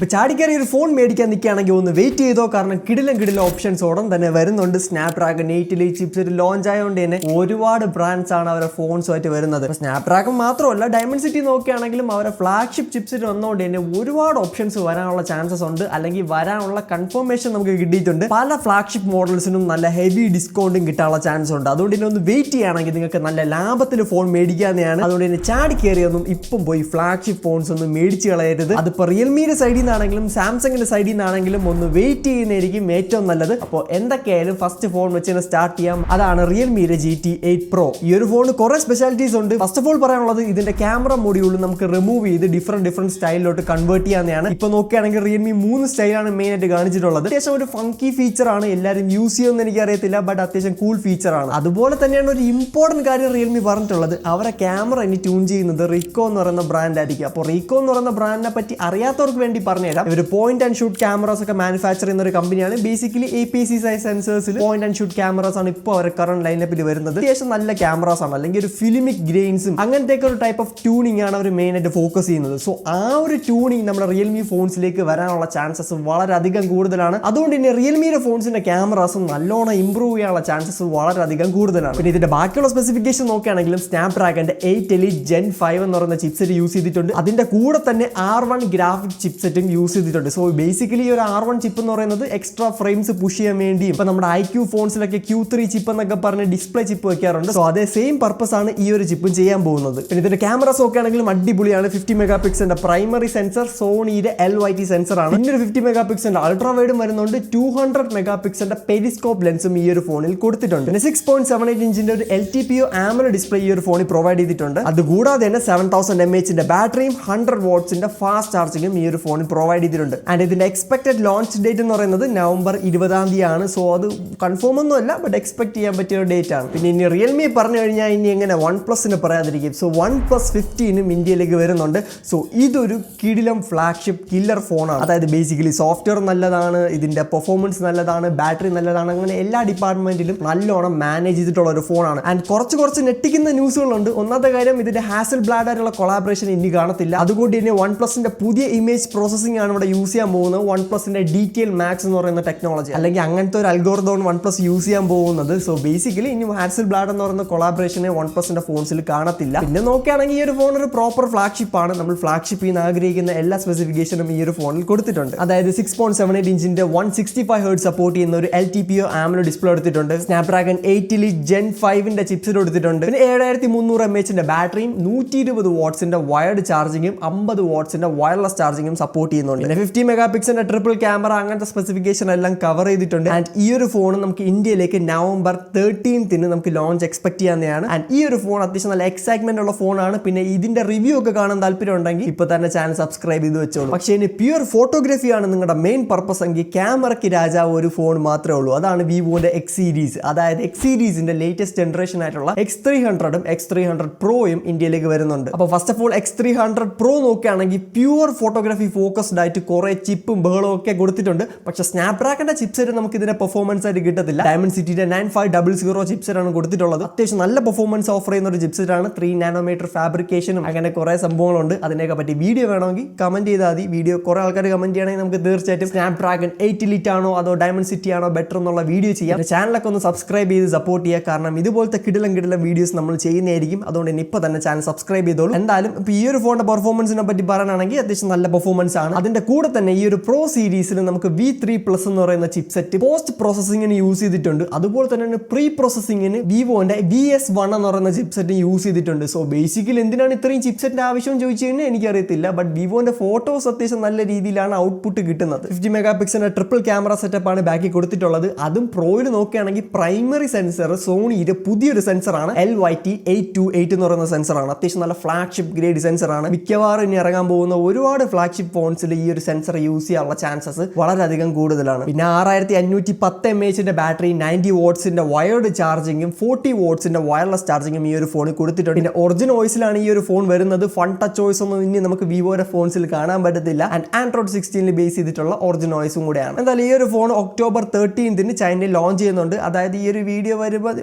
ഇപ്പൊ ചാടിക്കറി ഒരു ഫോൺ മേടിക്കാൻ നിൽക്കുകയാണെങ്കിൽ ഒന്ന് വെയിറ്റ് ചെയ്തോ? കാരണം കിടിലം കിടിലം ഓപ്ഷൻസ് ഉടൻ തന്നെ വരുന്നുണ്ട്. Snapdragon eight elite chips launch ആയതുകൊണ്ട് തന്നെ ഒരുപാട് ബ്രാൻഡ്സ് ആണ് അവരുടെ ഫോൺസുമായിട്ട് വരുന്നത്. സ്നാപ് ഡ്രാഗൺ മാത്രമല്ല ഡയമണ്ട് സിറ്റി നോക്കുകയാണെങ്കിലും അവരുടെ ഫ്ലാഗ്ഷിപ്പ് ചിപ്സിൽ വന്നുകൊണ്ട് തന്നെ ഒരുപാട് ഓപ്ഷൻസ് വരാനുള്ള ചാൻസസ് ഉണ്ട്. അല്ലെങ്കിൽ വരാനുള്ള കൺഫർമേഷൻ നമുക്ക് കിട്ടിയിട്ടുണ്ട്. പല ഫ്ലാഗ്ഷിപ്പ് മോഡൽസിനും നല്ല ഹെവി ഡിസ്കൗണ്ടും കിട്ടാനുള്ള ചാൻസ് ഉണ്ട്. അതുകൊണ്ട് തന്നെ ഒന്ന് വെയിറ്റ് ചെയ്യുകയാണെങ്കിൽ നിങ്ങൾക്ക് നല്ല ലാഭത്തിൽ ഫോൺ മേടിക്കാവുന്നതാണ്. അതുകൊണ്ട് തന്നെ ചാടി കയറിയൊന്നും ഇപ്പം പോയി ഫ്ലാഗ്ഷിപ്പ് ഫോൺസ് ഒന്നും മേടിച്ച് കളയരുത്. അതിപ്പോൾ റിയൽമിയുടെ സൈഡിൽ നിന്നാണെങ്കിലും സാംസങ്ങിന്റെ സൈഡിൽ നിന്നാണെങ്കിലും ഒന്ന് വെയിറ്റ് ചെയ്യുന്നതായിരിക്കും ഏറ്റവും നല്ലത്. അപ്പോൾ എന്തൊക്കെയായാലും ഫസ്റ്റ് ഫോൺ വെച്ച് തന്നെ സ്റ്റാർട്ട് ചെയ്യാം. അതാണ് റിയൽമിയുടെ ജി ടി എയ്റ്റ് പ്രോ ഈ ഒരു ഫോണിന് കുറെ സ്പെഷ്യാലിറ്റീസ് ഉണ്ട്. ഫസ്റ്റ് ഓഫ് ഓൾ പറയാനുള്ളത് ഇതിന്റെ ക്യാമറ മോഡ്യൂൾ നമുക്ക് റിമൂവ് ചെയ്ത് ഡിഫറെന്റ് ഡിഫറെന്റ് സ്റ്റൈലിലോട്ട് കൺവേർട്ട് ചെയ്യാവുന്നതാണ്. ഇപ്പൊ നോക്കുകയാണെങ്കിൽ റിയൽമി മൂന്ന് സ്റ്റൈലാണ് മെയിൻ ആയിട്ട് കാണിച്ചിട്ടുള്ളത്. അത്യാവശ്യം ഒരു ഫങ്കി ഫീച്ചർ ആണ്. എല്ലാവരും യൂസ് ചെയ്യുമെന്ന് എനിക്ക് അറിയത്തില്ല ബട്ട് അത്യാവശ്യം കൂൾ ഫീച്ചർ ആണ്. അതുപോലെ തന്നെയാണ് ഒരു ഇമ്പോർട്ടന്റ് കാര്യം റിയൽമി പറഞ്ഞിട്ടുള്ളത്. അവരെ ക്യാമറ ഇനി ട്യൂൺ ചെയ്യുന്നത് റിക്കോ എന്ന് പറയുന്ന ബ്രാൻഡ് ആയിരിക്കും. അപ്പോൾ റിക്കോ എന്ന് പറയുന്ന ബ്രാൻഡിനെ പറ്റി അറിയാത്തവർക്ക് വേണ്ടി പറഞ്ഞുതരാം. ഇവർ പോയിന്റ് ആൻഡ് ഷൂട്ട് ക്യാമറസ് ഒക്കെ മാനുഫാക്ചർ ചെയ്യുന്ന ഒരു കമ്പനിയാണ് basically A P C size സെൻസേഴ്സിൽ point and shoot cameras ആണ് ഇപ്പോൾ അവർ കറണ്ട് ലൈനപ്പിൽ വരുന്നത്. അത്യാവശ്യം നല്ല ക്യാമറസ് ആണ്. അല്ലെങ്കിൽ ഒരു ഫിലിമിക് ഗ്രെയിൻസും അങ്ങനത്തെ ഒരു ടൈപ്പ് ഓഫ് ട്യൂണിംഗ് ആണ് അവർ മെയിൻ ആയിട്ട് ഫോക്കസ് ചെയ്യുന്നത്. സോ ആ ഒരു ട്യൂണിംഗ് നമ്മുടെ റിയൽമി ഫോൺസിലേക്ക് വരാനുള്ള ചാൻസസ് വളരെയധികം കൂടുതലാണ്. അതുകൊണ്ട് തന്നെ റിയൽമിയുടെ ഫോൺസിന്റെ ക്യാമറാസും നല്ലോണം ഇംപ്രൂവ് ചെയ്യാനുള്ള ചാൻസസ് വളരെയധികം കൂടുതലാണ്. പിന്നെ ഇതിന്റെ ബാക്കിയുള്ള സ്പെസിഫിക്കേഷൻ നോക്കുകയാണെങ്കിലും സ്നാപ് ഡ്രാഗന്റെ എയ്റ്റ് എലി ജെൻ ഫൈവ് എന്ന് പറയുന്ന ചിപ്സെറ്റ് യൂസ് ചെയ്തിട്ടുണ്ട്. അതിന്റെ കൂടെ തന്നെ ആർ വൺ ഗ്രാഫിക് ചിപ്സെറ്റും യൂസ് ചെയ്തിട്ടുണ്ട്. സോ ബേസിക്കലി ഒരു ആർ വൺ ചിപ്പ് എന്ന് പറയുന്നത് എക്സ്ട്രാ ഫ്രെയിംസ് പുഷ് ചെയ്യാൻ വേണ്ടിയും ഇപ്പൊ നമ്മുടെ ഐ ക്യൂ ഫോൺസിലൊക്കെ ക്യൂ ത്രീ ചിപ്പ് എന്നൊക്കെ പറഞ്ഞ് ഡിസ്പ്ലേ ചിപ്പ് വെക്കാറുണ്ട്. സോ അതേ സെയിം പർപ്പസ് ആണ് ഈ ഒരു ചിപ്പും ചെയ്യാൻ പോകുന്നത്. പിന്നെ ഇതിന്റെ ക്യാമറാസ് ആണെങ്കിലും അടിപൊളിയാണ്. ഫിഫ്റ്റി മെഗാ പിക്സലിന്റെ പ്രൈമറി സെൻസർ സോണിയുടെ എൽ വൈ ടി സെൻസർ ആണ്. പിന്നെ ഒരു ഫിഫ്റ്റി മെഗാ പിക്സലിന്റെ അൾട്രാ വൈഡും വരുന്നുണ്ട്. ടു ഹൺഡ്രഡ് മെഗാ പിക്സലിന്റെ പെരിസ്കോപ്പ് ലെൻസും ഈ ഒരു ഫോണിൽ കൊടുത്തിട്ടുണ്ട്. പിന്നെ സിക്സ് പോയിന്റ് സെവൻ എയ്റ്റ് ഇഞ്ചിന്റെ ഒരു L T P O AMOLED display ഈ ഒരു ഫോണിൽ പ്രൊവൈഡ് ചെയ്തിട്ടുണ്ട്. അതുകൂടാതെ തന്നെ സെവൻ തൗസൻഡ് എം എച്ചിന്റെ ബാറ്ററിയും ഹൺഡ്രഡ് വാട്ട്സിന്റെ ഫാസ്റ്റ് ചാർജിങ്ങും ഈ ഒരു ഫോണിൽ ചെയ്തിട്ടുണ്ട്. ആൻഡ് ഇതിന്റെ എക്സ്പെക്റ്റഡ് ലോഞ്ച് ഡേറ്റ് എന്ന് പറയുന്നത് നവംബർ ഇരുപതാം തീയതിയാണ്. സോ അത് കൺഫേം ഒന്നും അല്ല ബട്ട് എക്സ്പെക്ട് ചെയ്യാൻ പറ്റിയ ഒരു ഡേറ്റ് ആണ്. പിന്നെ ഇനി റിയൽമി പറഞ്ഞു കഴിഞ്ഞാൽ ഇനി എങ്ങനെ വൺ പ്ലസിന് പറയാതിരിക്കും. സോ വൺ പ്ലസ് ഫിഫ്റ്റീനും ഇന്ത്യയിലേക്ക് വരുന്നുണ്ട്. സോ ഇതൊരു കിടിലം ഫ്ലാഗ്ഷിപ്പ് കില്ലർ ഫോണാണ് അതായത് ബേസിക്കലി സോഫ്റ്റ്വെയർ നല്ലതാണ് ഇതിന്റെ പെർഫോമൻസ് നല്ലതാണ് ബാറ്ററി നല്ലതാണ് അങ്ങനെ എല്ലാ ഡിപ്പാർട്ട്മെന്റിലും നല്ലോണം മാനേജ് ചെയ്തിട്ടുള്ള ഒരു ഫോണാണ് ആൻഡ് കുറച്ച് കുറച്ച് നെട്ടിക്കുന്ന ന്യൂസുകളുണ്ട് ഒന്നാമത്തെ കാര്യം ഇതിന്റെ ഹാസൽ ബ്ലാഡായിട്ടുള്ള കൊളാബറേഷൻ ഇനി കാണത്തില്ല. അതുകൊണ്ട് തന്നെ വൺ പ്ലസിന്റെ പുതിയ ഇമേജ് പ്രോസസ്സിംഗ് ആണ് ഇവിടെ യൂസ് ചെയ്യാൻ പോകുന്നത്. വൺ പ്ലസിന്റെ ഡീറ്റെയിൽ മാക്സ് എന്ന് പറയുന്ന ടെക്നോളജി അല്ലെങ്കിൽ അങ്ങനത്തെ ഒരു അൽഗോർദോൺ വൺ പ്ലസ് യൂസ് ചെയ്യാൻ പോകുന്നത്. സോ ബേസിക്കലി ഇനി ഹാസൽ ബ്ലാഡ് എന്ന് പറയുന്ന കൊളാബറേഷനെ വൺ പ്ലസിന്റെ ഫോൺസിൽ കാണത്തില്ല. പിന്നെ നോക്കുകയാണെങ്കിൽ ഈ ഒരു ഫോൺ ഒരു പ്രോപ്പർ ഫ്ലാഗ്ഷിപ്പ് ആണ്. നമ്മൾ ഫ്ലാഗ്ഷിപ്പ് ചെയ്യുന്ന ആഗ്രഹിക്കുന്ന എല്ലാ സ്പെസിഫിക്കേഷനും ഈ ഒരു ഫോണിൽ കൊടുത്തിട്ടുണ്ട്. അതായത് six point seven eight ഇഞ്ചിന്റെ one sixty five hertz support ചെയ്യുന്ന ഒരു L T P O AMOLED display എടുത്തിട്ടുണ്ട്. സ്നാപ്ഡ്രാഗൺ എയ്റ്റിൽ ജെൻ ഫൈവിന്റെ ചിപ്സിൽ എടുത്തിട്ടുണ്ട് പിന്നെ ഏഴായിരത്തി മുന്നൂറ് എം എച്ചിന്റെ ബാറ്ററിയും നൂറ്റി ഇരുപത് വാട്ട്സിന്റെ വയർഡ് ചാർജിങ്ങും അമ്പത് വാട്ട്സിന്റെ വയർലെസ് ചാർജിങ്ങും സപ്പോർട്ട് ചെയ്യുന്നുണ്ട്. പിന്നെ ഫിഫ്റ്റി മെഗാ പിക്സലിന്റെ ട്രിപ്പിൾ ക്യാമറ അങ്ങനത്തെ സ്പെസിഫിക്കേഷൻ എല്ലാം കവർ ചെയ്തിട്ടുണ്ട്. ആൻഡ് ഈ ഒരു ഫോൺ നമുക്ക് ഇന്ത്യയിലേക്ക് നവംബർ തേർട്ടീൻത്തിന് നമുക്ക് ലോഞ്ച് എക്സ്പെക്ട് ചെയ്യാവുന്നതാണ്. ആൻഡ് ഈ ഒരു ഫോൺ അത്യാവശ്യം നല്ല എക്സൈറ്റ്മെന്റ് ഉള്ള ഫോണാണ് പിന്നെ ഇതിന്റെ റിവ്യൂ ഒക്കെ കാണാൻ താല്പര്യം ഉണ്ടെങ്കിൽ ഇപ്പൊ തന്നെ ചാനൽ സബ്സ്ക്രൈബ് ചെയ്ത് വെച്ചോളൂ. പക്ഷേ ഇനി പ്യുവർ ഫോട്ടോഗ്രാഫി ആണ് നിങ്ങളുടെ മെയിൻ പർപ്പസ് എങ്കിൽ ക്യാമറയ്ക്ക് രാജാവ് ഒരു ഫോൺ മാത്രമേ ഉള്ളൂ. അതാണ് വിവോന്റെ എക്സ് സീരീസ് അതായത് എക്സ് സീരീസിന്റെ ലേറ്റസ്റ്റ് ജനറേഷൻ ആയിട്ടുള്ള എക്സ് ത്രീ ഹൺഡ്രഡും എക്സ് ത്രീ ഹൺഡ്രഡ് പ്രോയും ഇന്ത്യയിലേക്ക് വരുന്നുണ്ട്. അപ്പോൾ first of all X three hundred pro നോക്കുകയാണെങ്കിൽ പ്യുവർ ഫോട്ടോഗ്രാഫി ഫോക്കസ്ഡ് ആയിട്ട് കുറെ ചിപ്പും ബഹളവും ഒക്കെ കൊടുത്തിട്ടുണ്ട്. പക്ഷേ സ്നാപ്ഡ്രാഗന്റെ ചിപ്സെറ്റ് നമുക്ക് ഇതിന്റെ പെർഫോമൻസ് ആയിട്ട് കിട്ടത്തില്ല. Dimensity nine five double zero chipset ആണ് കൊടുത്തിട്ടുള്ളത്. അത്യാവശ്യം നല്ല പെർഫോമൻസ് ഓഫർ ചെയ്യുന്ന ഒരു ചിപ്സെറ്റ് ആണ് ത്രീ നാനോമീറ്റർ ഫാബ്രിക്കേഷനും അങ്ങനെ കുറേ സംഭവങ്ങളുണ്ട്. അതിനെയൊക്കെ പറ്റി വീഡിയോ വേണമെങ്കിൽ കമന്റ് ചെയ്താൽ മതി. വീഡിയോ കുറേ ആൾക്കാർ കമന്റ് ചെയ്യണമെങ്കിൽ നമുക്ക് തീർച്ചയായിട്ടും സ്നാപ്ഡ്രാഗൺ എയ്റ്റ് ലിറ്റ് ആണോ അതോ ഡയമണ്ട് സിറ്റി ആണോ ബെറ്റർ എന്നുള്ള വീഡിയോ ചെയ്യാം. ചാനലൊക്കെ ഒന്ന് സബ്സ്ക്രൈബ് ചെയ്ത് സപ്പോർട്ട് ചെയ്യുക. കാരണം ഇതുപോലത്തെ കിടിലം കിടിലം വീഡിയോസ് നമ്മൾ ചെയ്യുന്നതായിരിക്കും. അതുകൊണ്ട് ഇനി ഇപ്പോൾ തന്നെ ചാനൽ സബ്സ്ക്രൈബ് ചെയ്തോളൂ. എന്തായാലും ഇപ്പോൾ ഈ ഒരു ഫോണിന്റെ പെർഫോമൻസിനെ പറ്റി പറയാനാണെങ്കിൽ അത്യാവശ്യം നല്ല പെർഫോമൻസ് ആണ്. അതിന്റെ കൂടെ തന്നെ ഈ ഒരു പ്രോ സീരീസിൽ നമുക്ക് വി ത്രീ പ്ലസ് എന്ന് പറയുന്ന ചിപ്സെറ്റ് പോസ്റ്റ് പ്രോസസ്സിങ്ങിന് യൂസ് ചെയ്തിട്ടുണ്ട്. അതുപോലെ തന്നെ പ്രീ പ്രോസസ്സിങ്ങിന് വിവോന്റെ വി എസ് വൺ എന്ന് പറയുന്ന ചിപ്സെറ്റ് യൂസ് ചെയ്തിട്ടുണ്ട്. സോ ബേസിക്കലി എന്തിനാണ് ഇത്രയും ചിപ്സെറ്റിന്റെ ആവശ്യം ചോദിച്ചു കഴിഞ്ഞാൽ എനിക്കറിയത്തില്ല. ബട്ട് വിവോന്റെ ഫോട്ടോസ് അത്യാവശ്യം നല്ല രീതിയിലാണ് ഔട്ട്പുട്ട് കിട്ടുന്നത്. ഫിഫ്റ്റി മെഗാ പിക്സലിന്റെ ട്രിപ്പിൾ ക്യാമറ സെറ്റപ്പ് ആണ് ബാക്കി കൊടുത്തിട്ടുള്ളത്. അതും പ്രോയിൽ നോക്കുകയാണെങ്കിൽ പ്രൈമറി സെൻസർ സോണിയുടെ പുതിയൊരു സെൻസറാണ് L Y T eight two eight എന്ന് പറയുന്ന സെൻസറാണ് അത്യാവശ്യം നല്ല ഫ്ലാഗ്ഷിപ്പ് ഗ്രേഡ് സെൻസറാണ് മിക്കവാറും ഇനി ഇറങ്ങാൻ പോകുന്ന ഒരുപാട് ഫ്ലാഗ്ഷിപ്പ് ഫോൺസിൽ ഈ ഒരു സെൻസർ യൂസ് ചെയ്യാനുള്ള ചാൻസസ് വളരെയധികം കൂടുതലാണ്. പിന്നെ ആറായിരത്തി അഞ്ഞൂറ്റി പത്ത് എം എച്ചിന്റെ ബാറ്ററി നയന്റി വോട്ട്സിന്റെ വയർഡ് ചാർജിങ്ങും ഫോർട്ടി വോട്ട്സിന്റെ വയർലെസ് ചാർജിങ്ങും ഈ ഒരു ഫോണിൽ കൊടുത്തിട്ടുണ്ട്. പിന്നെ ഒറിജിനൽ വോയിസിലാണ് ഈ ഒരു ഫോൺ വരുന്നത്. ഫൺ ടച്ച് വോയിസ് ഒന്നും ഇനി നമുക്ക് വിവോയുടെ ഫോൺസിൽ കാണാൻ പറ്റത്തില്ല. ആൻഡ് ആൻഡ്രോയിഡ് സിക്സ്റ്റീനിൽ ബേസ് ചെയ്തിട്ടുള്ള ഒറിജിനൽ വോയിസും കൂടെയാണ്. എന്തായാലും ഈ ഒരു ഫോൺ ഒക്ടോബർ തേർട്ടീൻത്തിന് ചൈനയിൽ ലോഞ്ച് ചെയ്യുന്നുണ്ട്. അതായത് ഈ ഒരു വീഡിയോ വരുമ്പോൾ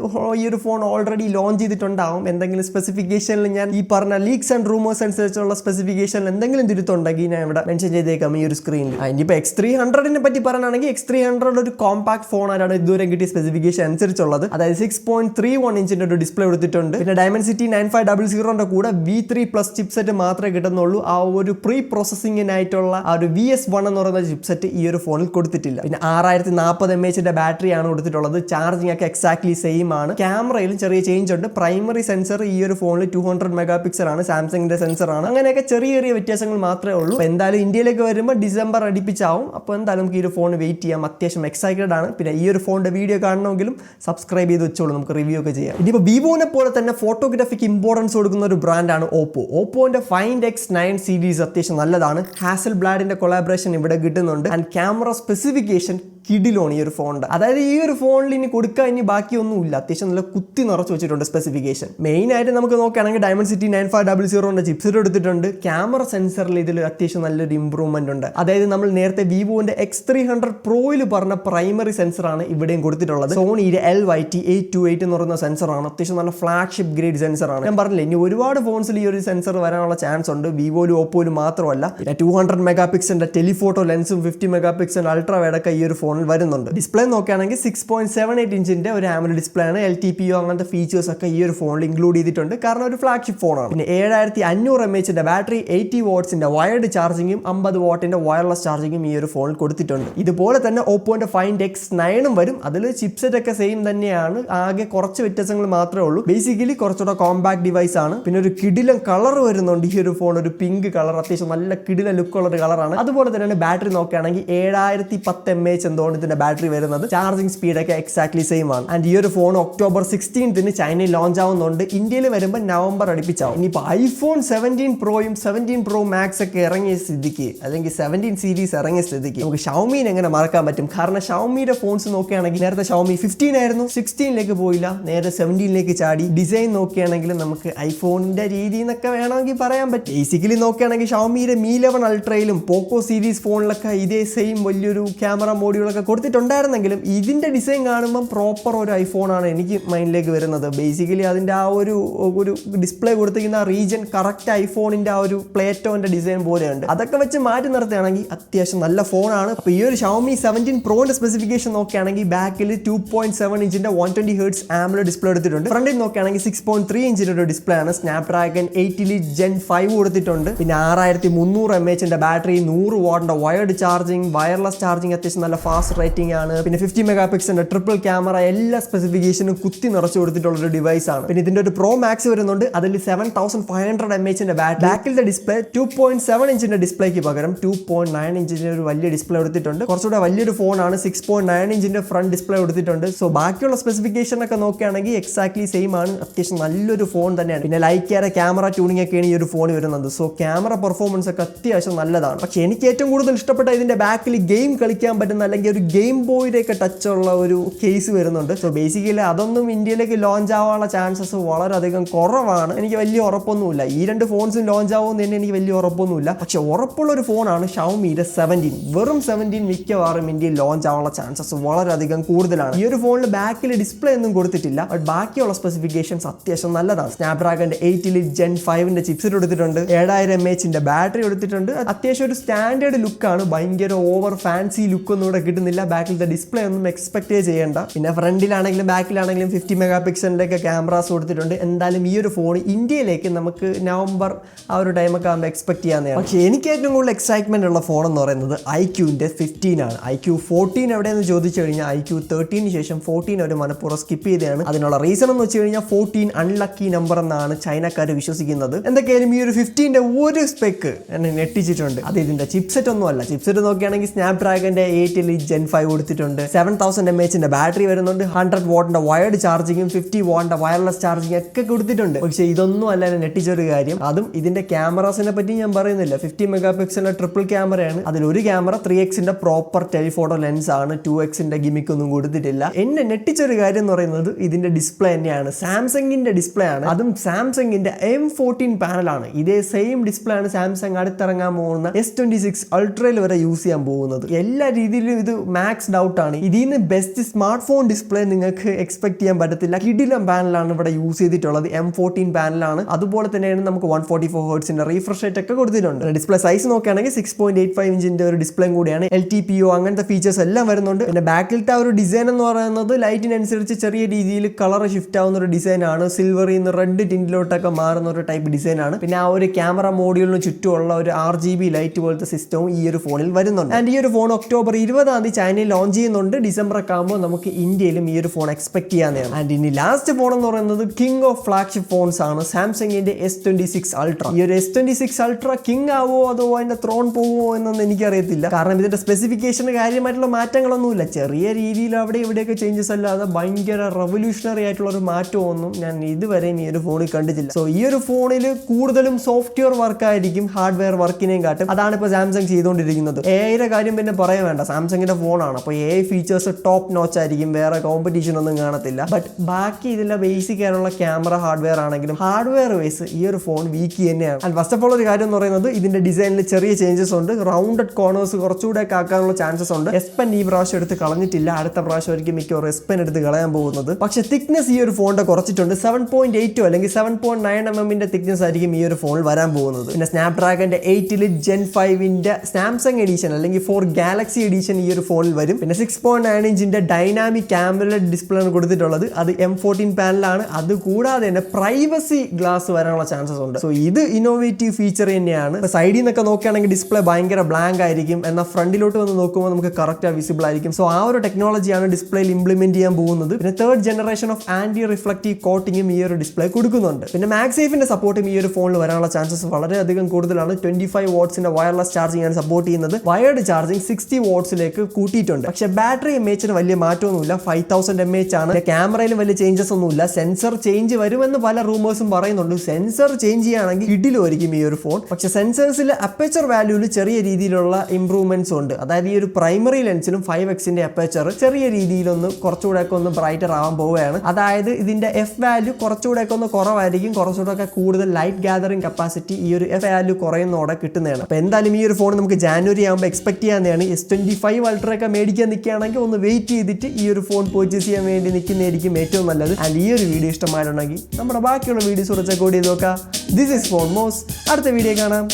ഈ ഒരു ഫോൺ ഓൾറെഡി ലോഞ്ച് ചെയ്തിട്ടുണ്ടാവും. എന്തെങ്കിലും സ്പെസിഫിക്കേഷനിൽ ഞാൻ ഈ പറഞ്ഞ ലീക്സ് ആൻഡ് റൂമേഴ്സ് അനുസരിച്ചുള്ള സ്പെസിഫിക്കേഷനിൽ എന്തെങ്കിലും തിരുത്തുണ്ടെങ്കിൽ ഞാൻ ഇവിടെ മെൻഷൻ മെൻഷൻ ചെയ്തേക്കാം ഈ ഒരു സ്ക്രീനിൽ ഇനിയിപ്പോൾ എക്സ് ത്രീ ഹൺഡ്രഡിനെ പറ്റി പറയുകയാണെങ്കിൽ എക്സ് ത്രീ ഹൺഡ്രഡ് ഒരു കോമ്പാക്ട് ഫോണാണ് ഇതുവരെ കിട്ടിയ സ്പെസിഫിക്കേഷൻ അനുസരിച്ചുള്ളത്. അതായത് സിക്സ് പോയിന്റ് ത്രീ വൺ ഇഞ്ചിന്റെ ഒരു ഡിസ്പ്ലേ കൊടുത്തിട്ടുണ്ട് പിന്നെ ഡയമൻസിറ്റി നയൻ ഫൈവ് ഡബിൾ സീറോന്റെ കൂടെ വി ത്രീ പ്ലസ് ചിപ്സെറ്റ് മാത്രമേ കിട്ടുന്നുള്ളൂ. ആ ഒരു പ്രീ പ്രോസസ്സിങ്ങിനായിട്ടുള്ള ആ ഒരു വി എസ് വൺ എന്ന് പറയുന്ന ചിപ്സെറ്റ് ഈ ഒരു ഫോണിൽ കൊടുത്തിട്ടില്ല. പിന്നെ ആറായിരത്തി നാൽപ്പത് എം എച്ചിന്റെ ബാറ്ററി ആണ് കൊടുത്തിട്ടുള്ളത്. ചാർജിങ് ഒക്കെ എക്സാക്ട്ലി സെയിം ആണ്. ക്യാമറയിലും ചെറിയ ചേഞ്ച് ഉണ്ട്. പ്രൈമറി സെൻസർ ഈ ഒരു ഫോണിൽ ടു ഹൺഡ്രഡ് മെഗാ പിക്സൽ ആണ്. സാംസങ്ങിന്റെ സെൻസർ ആണ്. അങ്ങനെയൊക്കെ ചെറിയ ചെറിയ വ്യത്യാസങ്ങൾ മാത്രമേ ഉള്ളൂ. എന്തായാലും എന്തായാലും ഇന്ത്യയിലേക്ക് വരുമ്പോൾ ഡിസംബർ അടുപ്പിച്ചാവും. അപ്പോൾ എന്തായാലും നമുക്ക് ഈ ഒരു ഫോൺ വെയിറ്റ് ചെയ്യാം. അത്യാവശ്യം എക്സൈറ്റഡ് ആണ്. പിന്നെ ഈ ഒരു ഫോണിന്റെ വീഡിയോ കാണണമെങ്കിലും സബ്സ്ക്രൈബ് ചെയ്ത് വെച്ചോളൂ. നമുക്ക് റിവ്യൂ ഒക്കെ ചെയ്യാം. ഇനിയിപ്പോൾ വിവോനെ പോലെ തന്നെ ഫോട്ടോഗ്രാഫിക്ക് ഇമ്പോർട്ടൻസ് കൊടുക്കുന്ന ഒരു ബ്രാൻഡാണ് ഓപ്പോ ഓപ്പോന്റെ ഫൈൻഡ് എക്സ് നയൻ സീരീസ് അത്യാവശ്യം നല്ലതാണ്. ഹാസൽ ബ്ലാഡിന്റെ കൊളാബറേഷൻ ഇവിടെ കിട്ടുന്നുണ്ട്. ആൻഡ് ക്യാമറ സ്പെസിഫിക്കേഷൻ കിഡിലോണ് ഈ ഒരു ഫോണിന്റെ അതായത് ഈ ഒരു ഫോണിൽ ഇനി കൊടുക്കാൻ ഇനി ബാക്കിയൊന്നുമില്ല. അത്യാവശ്യം നല്ല കുത്തി നിറച്ച് വെച്ചിട്ടുണ്ട് സ്പെസിഫിക്കേഷൻ മെയിൻ ആയിട്ട് നമുക്ക് നോക്കുകയാണെങ്കിൽ Dimensity nine five double സീറോന്റെ ചിപ്സെറ്റ് എടുത്തിട്ടുണ്ട് ക്യാമറ സെൻസറിൽ ഇതിൽ അത്യാവശ്യം നല്ലൊരു ഇമ്പ്രൂവ്മെന്റ് ഉണ്ട്. അതായത് നമ്മൾ നേരത്തെ വിവോന്റെ എക്സ് ത്രീ ഹൺഡ്രഡ് പ്രോയിൽ പറഞ്ഞ പ്രൈമറി സെൻസറാണ് ഇവിടെയും കൊടുത്തിട്ടുള്ളത്. സോണിയുടെ L Y T eight two eight എന്ന് പറയുന്ന സെൻസറാണ് അത്യാവശ്യം നല്ല ഫ്ലാഗ്ഷിപ്പ് ഗ്രേഡ് സെൻസറാണ് ഞാൻ പറഞ്ഞില്ല ഇനി ഒരുപാട് ഫോൺസിൽ ഈ ഒരു സെൻസർ വരാനുള്ള ചാൻസ് ഉണ്ട്. വിവോയിലും ഓപ്പോയിലും മാത്രമല്ല. ടു ഹൺഡ്രഡ് മെഗാ പിക്സലിന്റെ ടെലിഫോട്ടോ ലെൻസും ഫിഫ്റ്റി മെഗാ പിക്സൽ അൾട്രാ വേഡൊക്കെ ഈ ഒരു ഫോണിൽ വരുന്നുണ്ട്. ഡിസ്പ്ലേ നോക്കുകയാണെങ്കിൽ സിക്സ് പോയിന്റ് സെവൻ എയ്റ്റ് ഇഞ്ചിന്റെ ഒരു ആമൽ ഡിസ്പ്ലേ ആണ്. എൽ ടി പി ഒ അങ്ങനത്തെ ഫീച്ചേഴ്സ് ഒക്കെ ഈ ഒരു ഫോണിൽ ഇൻക്ലൂഡ് ചെയ്തിട്ടുണ്ട്. കാരണം ഒരു ഫ്ലാഗ്ഷിപ്പ് ഫോണാണ് പിന്നെ ഏഴായിരത്തി അഞ്ഞൂറ് എം എച്ചിന്റെ ബാറ്ററി എയ്റ്റി വാട്ട്സിന്റെ വയർഡ് ചാർജിങ്ങും അമ്പത് വാട്ടിന്റെ വയർലെസ് ചാർജിങ്ങും ഈ ഒരു ഫോണിൽ കൊടുത്തിട്ടുണ്ട്. ഇതുപോലെ തന്നെ ഓപ്പോന്റെ ഫൈൻഡ് എക്സ് നയനും വരും. അതിൽ ചിപ്സെറ്റ് ഒക്കെ സെയിം തന്നെയാണ്. ആകെ കുറച്ച് വ്യത്യാസങ്ങൾ മാത്രമേ ഉള്ളൂ. ബേസിക്കലി കുറച്ചുകൂടെ കോമ്പാക്ട് ഡിവൈസ് ആണ്. പിന്നെ ഒരു കിടിലം കളർ വരുന്നുണ്ട് ഈ ഒരു ഫോൺ ഒരു പിങ്ക് കളർ അത്യാവശ്യം നല്ല കിടില ലുക്കുള്ള ഒരു കളറാണ് അതുപോലെ തന്നെയാണ് ബാറ്ററി നോക്കുകയാണെങ്കിൽ ഏഴായിരത്തി പത്ത് എം എച്ച് എന്തോണ് ഇതിന്റെ ബാറ്ററി വരുന്നത് ചാർജിങ് സ്പീഡ് ഒക്കെ എക്സാക്ട്ലി സെയിം ആണ്. ആൻഡ് ഈ ഒരു ഫോൺ ഒക്ടോബർ സിക്സ്റ്റീൻത്തിന് ചൈനയിൽ ലോഞ്ച് ആവുന്നുണ്ട്. ഇന്ത്യയിൽ വരുമ്പോൾ നവംബർ അടുപ്പിച്ചാവും. ഇനിയിപ്പോൾ ഐഫോൺ സെവന്റീൻ പ്രോയും സെവന്റീൻ പ്രോ മാക്സ് ഒക്കെ ഇറങ്ങിയ സ്ഥിതിക്ക് അല്ലെങ്കിൽ സെവന്റീൻ സീരീസ് ഇറങ്ങിയ സ്ഥിതിക്ക് നമുക്ക് ഷൗമീൻ എങ്ങനെ മറക്കാൻ പറ്റും? കാരണം ഷൗമിയുടെ ഫോൺസ് നോക്കുകയാണെങ്കിൽ നേരത്തെ ഷൗമി ഫിഫ്റ്റീൻ ആയിരുന്നു. സിക്സ്റ്റീനിലേക്ക് പോയില്ല. നേരെ സെവന്റീനിലേക്ക് ചാടി. ഡിസൈൻ നോക്കുകയാണെങ്കിൽ നമുക്ക് ഐഫോണിന്റെ രീതി എന്നൊക്കെ വേണമെങ്കിൽ പറയാൻ പറ്റും. ബേസിക്കലി നോക്കുകയാണെങ്കിൽ ഷൗമിയുടെ മീ ലെവൻ അൾട്രയിലും പോക്കോ സീരീസ് ഫോണിലൊക്കെ ഇതേ സെയിം വലിയൊരു ക്യാമറ മോഡ്യൂളൊക്കെ കൊടുത്തിട്ടുണ്ടായിരുന്നെങ്കിലും ഇതിന്റെ ഡിസൈൻ കാണുമ്പോൾ പ്രോപ്പർ ഒരു ഐഫോണാണ് എനിക്ക് മൈൻഡിലേക്ക് വരുന്നത്. ബേസിക്കലി അതിന്റെ ആ ഒരു ഒരു ഡിസ്പ്ലേ കൊടുത്തിരിക്കുന്ന റീജൻ കറക്റ്റ് ഐഫോണിന്റെ ആ ഒരു പ്ലേറ്റോന്റെ ഡിസൈൻ പോലെയുണ്ട്. അതൊക്കെ വെച്ച് മാറ്റി നിർത്തുകയാണെങ്കിൽ അത്യാവശ്യം നല്ല ഫോണാണ് അപ്പോൾ ഈ ഒരു ഷൗമി സെവന്റീൻ പ്രോന്റെ സ്പെസിഫിക്കേഷൻ നോക്കുകയാണെങ്കിൽ ബാക്കിൽ ടു പോയിന്റ് സെവൻ ഇഞ്ചിന്റെ വൺ ട്വന്റി ഹേർട്സ് ആംബുലർ ഡിസ്പ്ലേ എടുത്തിട്ടുണ്ട്. ഫ്രണ്ടിൽ നോക്കുകയാണെങ്കിൽ സിക്സ് പോയിന്റ് ത്രീ ഇഞ്ചിന്റെ ഒരു ഡിസ്പ്ലേ ആണ്. Snapdragon eight elite gen five കൊടുത്തിട്ടുണ്ട്. പിന്നെ ആറായിരത്തി മുന്നൂറ് എം എച്ചിന്റെ ബാറ്ററി നൂറ് വാട്ടിന്റെ വയർഡ് ചാർജിംഗ് വയർലെസ് ചാർജിംഗ് അത്യാവശ്യം നല്ല ഫാസ്റ്റ് റേറ്റിംഗ് ആണ്. പിന്നെ ഫിഫ്റ്റി മെഗാ പിക്സലിന്റെ ട്രിപ്പിൾ ക്യാമറ എല്ലാ സ്പെസിഫിക്കേഷനും കുത്തി നിറച്ചു കൊടുത്തിട്ടുള്ള ഒരു ഡിവൈസ് ആണ്. പിന്നെ ഇതിന്റെ ഒരു പ്രോ മാക്സ് വരുന്നുണ്ട്. അതിൽ seven thousand five hundred M എച്ചിന്റെ ബാക്കിലെ ഡിസ്പ്ലേ ടു പോയിന്റ് സെവൻ ഇഞ്ചിന്റെ ഡിസ്പ്ലേക്ക് പകരം ടു പോയിന്റ് നയൻ ഇഞ്ചിന്റെ ഒരു വലിയ ഡിസ്പ്ലേ എടുത്തിട്ടുണ്ട് കുറച്ചുകൂടെ വലിയൊരു ഫോണാണ് സിക്സ് പോയിന്റ് നയൻ ഇഞ്ചിന്റെ ഫ്രണ്ട് ഡിസ്പ്ലേ എടുത്തിട്ടുണ്ട് സോ ബാക്കിയുള്ള സ്പെസിഫിക്കേഷൻ ഒക്കെ നോക്കുകയാണെങ്കിൽ എക്സാക്ട്ലി സെയിം ആണ്. അത്യാവശ്യം നല്ലൊരു ഫോൺ തന്നെയാണ്. പിന്നെ ലൈക്കാരെ ക്യാമറ ട്യൂണിംഗ് ഒക്കെയാണ് ഈ ഒരു ഫോൺ വരുന്നത്. സോ ക്യാമറ പെർഫോമൻസ് ഒക്കെ അത്യാവശ്യം നല്ലതാണ്. പക്ഷേ എനിക്ക് ഏറ്റവും കൂടുതൽ ഇഷ്ടപ്പെട്ട ഇതിന്റെ ബാക്കിൽ ഗെയിം കളിക്കാൻ പറ്റുന്ന അല്ലെങ്കിൽ ഒരു ഗെയിം ബോയിലേക്ക് ടച്ച് ഉള്ള ഒരു കേസ് വരുന്നുണ്ട്. സോ ബേസിക്കലി അതൊന്നും ഇന്ത്യയിലേക്ക് ലോഞ്ച് ആവാനുള്ള ചാൻസസ് വളരെയധികം കുറവാണ്. എനിക്ക് വലിയ ഉറപ്പൊന്നുമില്ല. ഈ രണ്ട് ഫോൺസും ലോഞ്ച് ആവുമെന്ന് തന്നെ എനിക്ക് വലിയ ഉറപ്പൊന്നുമില്ല. പക്ഷേ ഉറപ്പുള്ള ഒരു ഫോണാണ് ഷൗമിയുടെ സെവന്റീൻ വെറും സെവന്റീൻ മിക്കവാറും ഇന്ത്യയിൽ ലോഞ്ച് ആവാനുള്ള ചാൻസസ് വളരെയധികം കൂടുതലാണ്. ഈ ഒരു ഫോണിൽ ബാക്കിൽ ഡിസ്പ്ലേ ഒന്നും കൊടുത്തിട്ടില്ല. ബട്ട് ബാക്കിയുള്ള സ്പെസിഫിക്കേഷൻസ് അത്യാവശ്യം നല്ലതാണ്. സ്നാപ്ഡ്രാഗന്റെ എയ്റ്റിൽ ജെൻ ഫൈവിന്റെ ചിപ്സെറ്റ് എടുത്തിട്ടുണ്ട്. ഏഴായിരം എം എച്ചിന്റെ ബാറ്ററി എടുത്തിട്ടുണ്ട്. അത്യാവശ്യം ഒരു സ്റ്റാൻഡേർഡ് ലുക്കാണ് ഭയങ്കര ഓവർ ഫാൻസി ലുക്ക് ഒന്നും ഇവിടെ കിട്ടുന്നില്ല. ബാക്കിലത്തെ ഡിസ്പ്ലേ ഒന്നും എക്സ്പെക്ട് ചെയ്യേണ്ട. പിന്നെ ഫ്രണ്ടിലാണെങ്കിലും ബാക്കിലാണെങ്കിലും ഫിഫ്റ്റി മെഗാ പിക്സലിന്റെയൊക്കെ ക്യാമറാസ് കൊടുത്തിട്ടുണ്ട്. എന്തായാലും ഈ ഒരു ഫോൺ ഇന്ത്യയിലേക്ക് നമുക്ക് നവംബർ ആ ഒരു ടൈമൊക്കെ ആകുമ്പോൾ എക്സ്പെക്ട് ചെയ്യാവുന്നതാണ്. പക്ഷേ എനിക്ക് ഏറ്റവും കൂടുതൽ എക്സൈറ്റ്മെന്റ് ഉള്ള ഫോൺ എന്ന് പറയുന്നത് ഐ ക്യൂവിന്റെ ഫിഫ്റ്റീൻ ആണ്. ഐ ക്യൂ ഫോർട്ടീൻ എവിടെയെന്ന് ചോദിച്ചു കഴിഞ്ഞാൽ ഐ ക്യൂ തേർട്ടീന് ശേഷം ഫോർട്ടീൻ ഒരു മനഃപൂർവം സ്കിപ്പ് ചെയ്തതാണ്. അതിനുള്ള റീസൺ എന്ന് വെച്ച് കഴിഞ്ഞാൽ ഫോർട്ടീൻ അൺലക്കി നമ്പർ എന്നാണ് ചൈനക്കാർ വിശ്വസിക്കുന്നത്. എന്തൊക്കെയായാലും ഈ ഒരു ഫിഫ്റ്റീന്റെ ഒരു സ്പെക്ക് എന്നെ ഞെട്ടിച്ചിട്ടുണ്ട്. അത് ഇതിന്റെ ചിപ്സെറ്റ് ഒന്നും അല്ല ചിപ്സെറ്റ് നോക്കുകയാണെങ്കിൽ സ്നാപ് ഡ്രാഗന്റെ എയ്റ്റിൽ ജെൻ ഫൈവ് കൊടുത്തിട്ടുണ്ട്. സെവൻ തൗസൻഡ് എം എച്ചിന്റെ ബാറ്ററി വരുന്നുണ്ട്. ഹൺഡ്രഡ് വാട്ടിന്റെ വയർഡ് ചാർജിങ്ങും ഫിഫ്റ്റി വാട്ടിന്റെ വയർലെസ് ചാർജിങ് ഒക്കെ കൊടുത്തിട്ടുണ്ട്. പക്ഷെ ഇതൊന്നും അല്ല എന്നെ ഞെട്ടിച്ചൊരു കാര്യം. അതും ഇതിന്റെ ക്യാമറാസിനെ പറ്റി ഞാൻ പറയുന്നില്ല. ഫിഫ്റ്റി മെഗാ പിക്സലിന്റെ ട്രിപ്പിൾ ക്യാമറയാണ് അതിൽ ഒരു ക്യാമറ ത്രീ എക്സിന്റെ പ്രോപ്പർ ടെലിഫോട്ടോ ലെൻസ് ആണ്. ടു എക്സിന്റെ ഗിമിക് ഒന്നും കൊടുത്തിട്ടില്ല. എന്നെ ഞെട്ടിച്ചൊരു കാര്യം എന്ന് പറയുന്നത് ഇതിന്റെ ഡിസ്പ്ലേ തന്നെയാണ്. സാംസങ്ങിന്റെ ഡിസ്പ്ലേ ആണ്. അതും സാംസങ്ങിന്റെ എം ഫോർട്ടീൻ ആണ്. ഇതേ സെയിം ഡിസ്പ്ലേ ആണ് സാംസങ് അടുത്തിറങ്ങാൻ പോകുന്ന എസ് ട്വന്റി സിക്സ് അൾട്രയിൽ വരെ യൂസ് ചെയ്യാൻ പോകുന്നത്. എല്ലാ രീതിയിലും ഇത് മാക്സ് ഡൗട്ട് ആണ്. ഇതിൽ നിന്ന് ബെസ്റ്റ് സ്മാർട്ട് ഫോൺ ഡിസ്പ്ലേ നിങ്ങൾക്ക് എക്സ്പെക്ട് ചെയ്യാൻ പറ്റത്തില്ല. കിഡിലം പാനലാണ് ഇവിടെ യൂസ് ചെയ്തിട്ടുള്ളത്. എം ഫോർട്ടീൻ പാനലാണ് അതുപോലെ തന്നെയാണ് നമുക്ക് വൺ ഫോർട്ടി ഫോർ ഹേർട്സിന്റെ റീഫ്രഷ് റേറ്റ് ഒക്കെ കൊടുത്തിട്ടുണ്ട്. ഡിസ്പ്ലേ സൈസ് നോക്കുകയാണെങ്കിൽ സിക്സ് പോയിന്റ് എയ്റ്റ് ഫൈവ് ഇഞ്ചിന്റെ ഒരു ഡിസ്പ്ലേ കൂടിയാണ്. എൽ ടി പി ഒ അങ്ങനത്തെ ഫീച്ചേഴ്സ് എല്ലാം വരുന്നുണ്ട്. പിന്നെ ബാക്കിലത്തെ ഒരു ഡിസൈൻ എന്ന് പറയുന്നത് ലൈറ്റിനനുസരിച്ച് ചെറിയ രീതിയിൽ കളർ ഷിഫ്റ്റ് ആവുന്ന ഒരു ഡിസൈൻ ആണ്. സിൽവറിൽ നിന്ന് റെഡ് ടിന്റിലോട്ടൊക്കെ മാറുന്ന ഒരു ടൈപ്പ് ഡിസൈൻ ആണ്. പിന്നെ ആ ഒരു ക്യാമറ മോഡ്യൂളിന് ചുറ്റുമുള്ള ഒരു ആർ ജി ബി ലൈറ്റ് പോലത്തെ സിസ്റ്റവും ഈ ഒരു ഫോണിൽ വരുന്നുണ്ട്. ആൻഡ് ഈ ഒരു ഫോൺ ഒക്ടോബർ ഇരുപതാം തീയതി ചൈനയിൽ ലോഞ്ച് ചെയ്യുന്നുണ്ട്. ഡിസംബർ ഒക്കെ ആകുമ്പോൾ നമുക്ക് ഇന്ത്യയിലും ഈ ഒരു ഫോൺ എക്സ്പെക്ട് ചെയ്യാനാണ് ആൻഡ് ഇനി ലാസ്റ്റ് ഫോൺ എന്ന് പറയുന്നത് കിങ് ഓഫ് ഫ്ലാഗ്ഷിപ്പ് ഫോൺസ് ആണ്. സാംസങ്ങിന്റെ എസ് ട്വന്റി സിക്സ് അൾട്ര ഈ ഒരു S twenty six ultra king ആവോ അതോ അതിന്റെ ത്രോൺ പോകുമോ എന്നൊന്നും എനിക്കറിയത്തില്ല. കാരണം ഇതിന്റെ സ്പെസിഫിക്കേഷന് കാര്യമായിട്ടുള്ള മാറ്റങ്ങളൊന്നുമില്ല. ചെറിയ രീതിയിൽ അവിടെ ഇവിടെയൊക്കെ ചേഞ്ചസ് അല്ലാതെ ഭയങ്കര റവല്യൂഷണറി ആയിട്ടുള്ള ഒരു മാറ്റമൊന്നും ഞാൻ ഇതുവരെയും ഈ ഒരു ഫോണിൽ കണ്ടിട്ടില്ല. സോ ഈ ഒരു ഫോണിൽ കൂടുതലും സോഫ്റ്റ്വെയർ വർക്ക് ആയിരിക്കും ഹാർഡ്വെയർ വർക്കിനെയും കാട്ടും. അതാണ് ഇപ്പോൾ സാംസങ് ചെയ്തുകൊണ്ടിരിക്കുന്നത്. എ കാര്യം പിന്നെ പറയാൻ വേണ്ട. സാംസങ്ങിന്റെ ഫോണാണ് അപ്പോൾ എ ഫീച്ചേഴ്സ് ടോപ്പ് നോച്ച് ആയിരിക്കും. വേറെ കോമ്പറ്റീഷൻ ഒന്നും കാണത്തില്ല. ബട്ട് ബാക്കി ഇതിലെ ബേസിക് ആയിട്ടുള്ള ക്യാമറ ഹാർഡ്വെയർ ആണെങ്കിലും ഹാർഡ്വെയർ വൈസ് ഈ ഒരു ഫോൺ വീക്ക് തന്നെയാണ്. ആൻഡ് ഫസ്റ്റ് ഓഫ് ഓൾ ഒരു കാര്യം എന്ന് പറയുന്നത് ഇതിന്റെ ഡിസൈനിൽ ചെറിയ ചേഞ്ചസ് ഉണ്ട്. റൗണ്ടഡ് കോർണേഴ്സ് കുറച്ചുകൂടെ ആക്കാനുള്ള ചാൻസസ് ഉണ്ട്. എസ്പെൻ ഈ പ്രാവശ്യം എടുത്ത് കളഞ്ഞിട്ടില്ല. അടുത്ത പ്രാവശ്യം ഒരിക്കലും മിക്കവാറും എസ്പെൻ എടുത്ത് കളയാൻ പോകുന്നത്. പക്ഷെ തിക്നെസ് ഈ ഒരു ഫോണിന്റെ കുറച്ചിട്ടുണ്ട്. സെവൻ പോയിന്റ് എയ്റ്റോ അല്ലെങ്കിൽ സെവൻ പോയിന്റ് നയൻ എം എമ്മിന്റെ തിക്നെസ് ആയിരിക്കും ഈ ഒരു ഫോണിൽ വരാൻ പോകുന്നത്. പിന്നെ സ്നാപ്ഡ്രാഗന്റെ എയ്റ്റിൽ ജെൻ ഫൈവിന്റെ സാംസങ് എഡീഷൻ അല്ലെങ്കിൽ ഫോർ ഗാലക്സി എഡീഷൻ ഈ ഒരു ഫോണിൽ വരും. പിന്നെ സിക്സ് പോയിന്റ് നയൻ ഇഞ്ചിന്റെ ഡൈനാമിക് ക്യാമറ ഡിസ്പ്ലേ ആണ് കൊടുത്തിട്ടുള്ളത്. അത് എം ഫോർട്ടീൻ പാനലാണ് അത് കൂടാതെ തന്നെ പ്രൈവസി ഗ്ലാസ് വരാനുള്ള ചാൻസസ് ഉണ്ട്. സോ ഇത് ഇന്നോവേറ്റീവ് ഫീച്ചർ തന്നെയാണ്. സൈഡിൽ നിന്നൊക്കെ നോക്കുകയാണെങ്കിൽ ഡിസ്പ്ലേ ഭയങ്കര ബ്ലാങ്ക് ആയിരിക്കും. എന്നാൽ ഫ്രണ്ടിലോട്ട് വന്ന് നോക്കുമ്പോൾ നമുക്ക് കറക്റ്റ് വിസിബിൾ ആയിരിക്കും. സോ ആ ഒരു ടെക്നോളജിയാണ് ഡിസ്പ്ലേയിൽ ഇംപ്ലിമെന്റ് ചെയ്യാൻ പോകുന്നത്. പിന്നെ third generation of anti reflective കോട്ടിങ്ങും ഈ ഒരു ഡിസ്പ്ലേ കൊടുക്കുന്നുണ്ട്. പിന്നെ മാക്സേഫിന്റെ സപ്പോർട്ടും ഈ ഒരു ഫോണിൽ വരാനുള്ള ചാൻസസ് വളരെയധികം കൂടുതലാണ്. ട്വന്റി ഫൈവ് വാട്ട്സിന്റെ വയർലെസ് ചാർജിംഗ് ആണ് സപ്പോർട്ട് ചെയ്യുന്നത്. വയർഡ് ചാർജിംഗ് സിക്സ്റ്റി വാട്ട്സിലേക്ക് കൂട്ടിയിട്ടുണ്ട്. പക്ഷേ ബാറ്ററി എം എച്ചിന് വലിയ മാറ്റമൊന്നുമില്ല. ഫൈവ് തൗസൻഡ് എം എച്ച് ആണ്. ക്യാമറയിലും വലിയ ചേഞ്ചസ് ഒന്നുമില്ല. സെൻസർ ചേഞ്ച് വരുമെന്ന് പല റൂമേഴ്സും പറയുന്നുണ്ട്. സെൻസർ ചേഞ്ച് ചെയ്യുകയാണെങ്കിൽ ഇടിലുമായിരിക്കും ഈ ഒരു ഫോൺ പക്ഷേ സെൻസേഴ്സിൽ അപ്പേച്ചർ വാല്യൂവിൽ ചെറിയ രീതിയിലുള്ള ഇംപ്രൂവ്മെന്റ്സ് ഉണ്ട്. അതായത് ഈ ഒരു പ്രൈമറി ലെൻസിലും ഫൈവ് എക്സിന്റെ അപ്പേച്ചർ ചെറിയ രീതിയിലൊന്ന് കുറച്ചുകൂടെ ഒക്കെ ഒന്ന് ബ്രൈറ്റർ ആവാൻ പോവുകയാണ്. അതായത് ഇതിന്റെ എഫ് വാല്യൂ കുറച്ചുകൂടെ ഒക്കെ ഒന്ന് കുറവായിരിക്കും. കുറച്ചുകൂടെ ഒക്കെ കൂടുതൽ ലൈറ്റ് ഗാദറിംഗ് കപ്പാസിറ്റി ഈ ഒരു എഫ് വാല്യൂ കുറയുന്നതോടെ കിട്ടുന്നതാണ്. അപ്പോൾ എന്തായാലും ഈ ഒരു ഫോൺ നമുക്ക് ജാനുവരി ആകുമ്പോൾ എക്സ്പെക്ട് ചെയ്യാവുന്നതാണ്. എസ് ട്വന്റി ഫൈവ് അൾട്ര ഒക്കെ മേടിക്കാൻ നിൽക്കുകയാണെങ്കിൽ ഒന്ന് വെയിറ്റ് ചെയ്തിട്ട് ഈ ഒരു ഫോൺ പർച്ചേസ് ചെയ്യാൻ വേണ്ടി നിൽക്കുന്നതായിരിക്കും ഏറ്റവും നല്ലത്. ആൻഡ് ഈ ഒരു വീഡിയോ ഇഷ്ടമായിട്ടുണ്ടെങ്കിൽ നമ്മുടെ ബാക്കിയുള്ള വീഡിയോസ് കൂടെ കൂടി നോക്കാം. ദിസ് ഇസ് ഫോൺ മോസ് അടുത്ത വീഡിയോ കാണാം.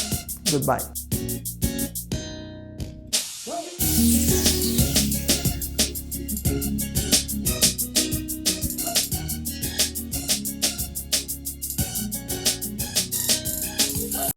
Good bye